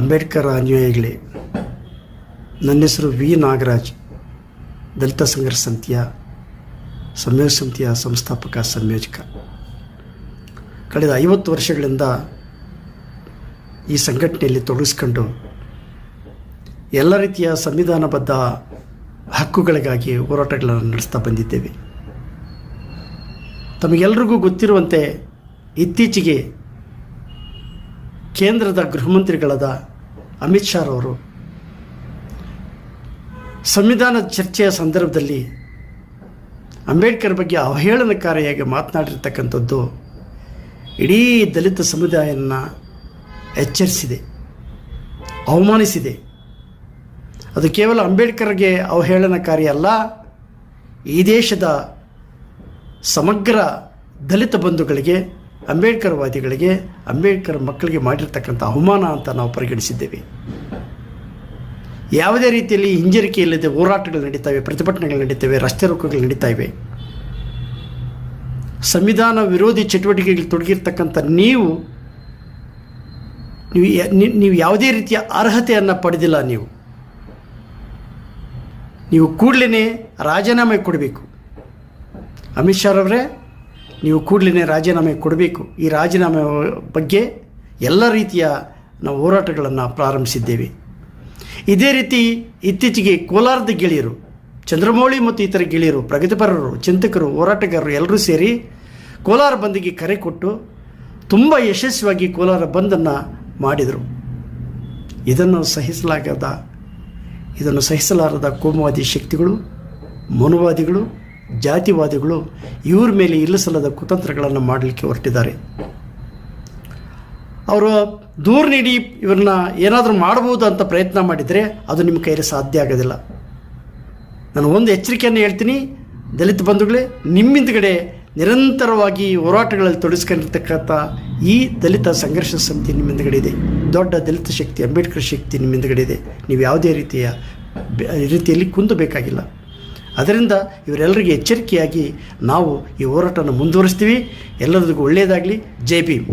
ಅಂಬೇಡ್ಕರ್ ಅನುಯಾಯಿಗಳೇ ನನ್ನ ಹೆಸರು ವಿ. ನಾಗರಾಜ್. ದಲಿತ ಸಂಘರ್ಷ ಸಮಿತಿಯ ಸಂಯೋಜಕ ಸಮಿತಿಯ ಸಂಸ್ಥಾಪಕ, ಸಂಯೋಜಕ. ಕಳೆದ ಐವತ್ತು ವರ್ಷಗಳಿಂದ ಈ ಸಂಘಟನೆಯಲ್ಲಿ ತೊಡಗಿಸ್ಕೊಂಡು ಎಲ್ಲ ರೀತಿಯ ಸಂವಿಧಾನಬದ್ಧ ಹಕ್ಕುಗಳಿಗಾಗಿ ಹೋರಾಟಗಳನ್ನು ನಡೆಸ್ತಾ ಬಂದಿದ್ದೇವೆ. ತಮಗೆಲ್ಲರಿಗೂ ಗೊತ್ತಿರುವಂತೆ ಇತ್ತೀಚೆಗೆ ಕೇಂದ್ರದ ಗೃಹ ಮಂತ್ರಿಗಳಾದ ಅಮಿತ್ ಶಾ ಅವರು ಸಂವಿಧಾನ ಚರ್ಚೆಯ ಸಂದರ್ಭದಲ್ಲಿ ಅಂಬೇಡ್ಕರ್ ಬಗ್ಗೆ ಅವಹೇಳನಕಾರಿಯಾಗಿ ಮಾತನಾಡಿರ್ತಕ್ಕಂಥದ್ದು ಇಡೀ ದಲಿತ ಸಮುದಾಯವನ್ನು ಎಚ್ಚರಿಸಿದೆ, ಅವಮಾನಿಸಿದೆ. ಅದು ಕೇವಲ ಅಂಬೇಡ್ಕರ್ಗೆ ಅವಹೇಳನಕಾರಿ ಅಲ್ಲ ಈ ದೇಶದ ಸಮಗ್ರ ದಲಿತ ಬಂಧುಗಳಿಗೆ ಅಂಬೇಡ್ಕರ್ ವಾದಿಗಳಿಗೆ ಅಂಬೇಡ್ಕರ್ ಮಕ್ಕಳಿಗೆ ಮಾಡಿರ್ತಕ್ಕಂಥ ಅವಮಾನ ಅಂತ ನಾವು ಪರಿಗಣಿಸಿದ್ದೇವೆ. ಯಾವುದೇ ರೀತಿಯಲ್ಲಿ ಹಿಂಜರಿಕೆ ಇಲ್ಲದೆ ಹೋರಾಟಗಳು ನಡೀತವೆ, ಪ್ರತಿಭಟನೆಗಳು ನಡೀತವೆ, ರಸ್ತೆ ರೋಗಗಳು ನಡೀತಾ ಇವೆ ಸಂವಿಧಾನ ವಿರೋಧಿ ಚಟುವಟಿಕೆಗಳು ತೊಡಗಿರ್ತಕ್ಕಂಥ ನೀವು ನೀವು ನೀವು ಯಾವುದೇ ರೀತಿಯ ಅರ್ಹತೆಯನ್ನು ಪಡೆದಿಲ್ಲ ನೀವು. ನೀವು ಕೂಡಲೇ ರಾಜೀನಾಮೆ ಕೊಡಬೇಕು. ಅಮಿತ್ ಶಾ ಅವರೇ ನೀವು ಕೂಡಲೇ ರಾಜೀನಾಮೆ ಕೊಡಬೇಕು. ಈ ರಾಜೀನಾಮೆ ಬಗ್ಗೆ ಎಲ್ಲ ರೀತಿಯ ನಾವು ಹೋರಾಟಗಳನ್ನು ಪ್ರಾರಂಭಿಸಿದ್ದೇವೆ. ಇದೇ ರೀತಿ ಇತ್ತೀಚೆಗೆ ಕೋಲಾರದ ಗೆಳೆಯರು, ಚಂದ್ರಮೌಳಿ ಮತ್ತು ಇತರ ಗೆಳೆಯರು, ಪ್ರಗತಿಪರರು, ಚಿಂತಕರು, ಹೋರಾಟಗಾರರು ಎಲ್ಲರೂ ಸೇರಿ ಕೋಲಾರ ಬಂದಿಗೆ ಕರೆ ಕೊಟ್ಟು ತುಂಬ ಯಶಸ್ವಿಯಾಗಿ ಕೋಲಾರ ಬಂದನ್ನು ಮಾಡಿದರು. ಇದನ್ನು ಸಹಿಸಲಾಗದ, ಇದನ್ನು ಸಹಿಸಲಾರದ ಕೋಮುವಾದಿ ಶಕ್ತಿಗಳು, ಮನುವಾದಿಗಳು ಜಾತಿವಾದಿಗಳು ಇವ್ರ ಮೇಲೆ ಇಲ್ಲಸಲ್ಲದ ಕುತಂತ್ರಗಳನ್ನು ಮಾಡಲಿಕ್ಕೆ ಹೊರಟಿದ್ದಾರೆ. ಅವರು ದೂರ ನೀಡಿ ಇವ್ರನ್ನ ಏನಾದರೂ ಮಾಡ್ಬೋದು ಅಂತ ಪ್ರಯತ್ನ ಮಾಡಿದರೆ ಅದು ನಿಮ್ಮ ಕೈಯಲ್ಲಿ ಸಾಧ್ಯ ಆಗೋದಿಲ್ಲ. ನಾನು ಒಂದು ಎಚ್ಚರಿಕೆಯನ್ನು ಹೇಳ್ತೀನಿ, ದಲಿತ ಬಂಧುಗಳೇ, ನಿಮ್ಮಿಂದಗಡೆ ನಿರಂತರವಾಗಿ ಹೋರಾಟಗಳಲ್ಲಿ ತೊಡಗಿಸ್ಕೊಂಡಿರ್ತಕ್ಕಂಥ ಈ ದಲಿತ ಸಂಘರ್ಷ ಸಮಿತಿ ನಿಮ್ಮಿಂದಗಡೆ ಇದೆ. ದೊಡ್ಡ ದಲಿತ ಶಕ್ತಿ, ಅಂಬೇಡ್ಕರ್ ಶಕ್ತಿ ನಿಮ್ಮಿಂದಗಡೆ ಇದೆ. ನೀವು ಯಾವುದೇ ರೀತಿಯ ರೀತಿಯಲ್ಲಿ ಕುಂದಬೇಕಾಗಿಲ್ಲ ಅದರಿಂದ ಇವರೆಲ್ಲರಿಗೆ ಎಚ್ಚರಿಕೆಯಾಗಿ ನಾವು ಈ ಹೋರಾಟವನ್ನು ಮುಂದುವರಿಸ್ತೀವಿ. ಎಲ್ಲರಿಗೂ ಒಳ್ಳೆಯದಾಗಲಿ ಜೈ ಭೀಮ್.